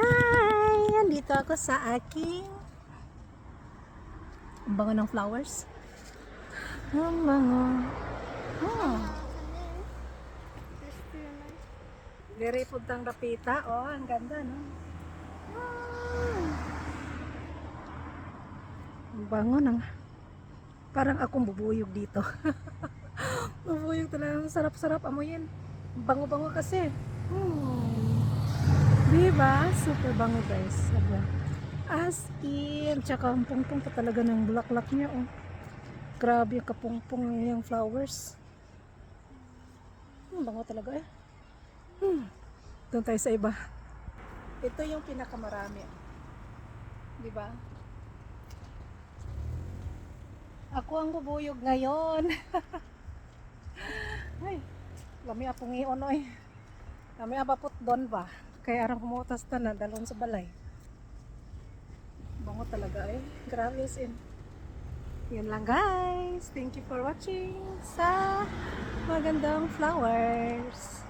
Hi! Andito ako sa aking ang bango ng flowers. Ang bango. Oh. Very puntang rapita. Oh, ang ganda, no? Ah. Ang bango ng... Parang akong bubuyog dito. bubuyog talaga. Sarap-sarap amoyin. Ang Bango-bango kasi. Hmm. Diba? Super bango guys. Sabi. As in. Tsaka ang pungpung pa talaga ng bulaklak niya. Oh. Grabe yung kapungpong yung flowers. Hmm, bango talaga eh. Hmm. Doon tayo sa iba. Ito yung pinakamarami. Di ba? Ako ang bubuyog ngayon. Ay, lami apong iyon oy. Lami abapot doon ba? Kaya arang kumutas ta na dalon sa balay. Bango talaga eh. Grabe as in. Yun lang guys. Thank you for watching sa magandang flowers.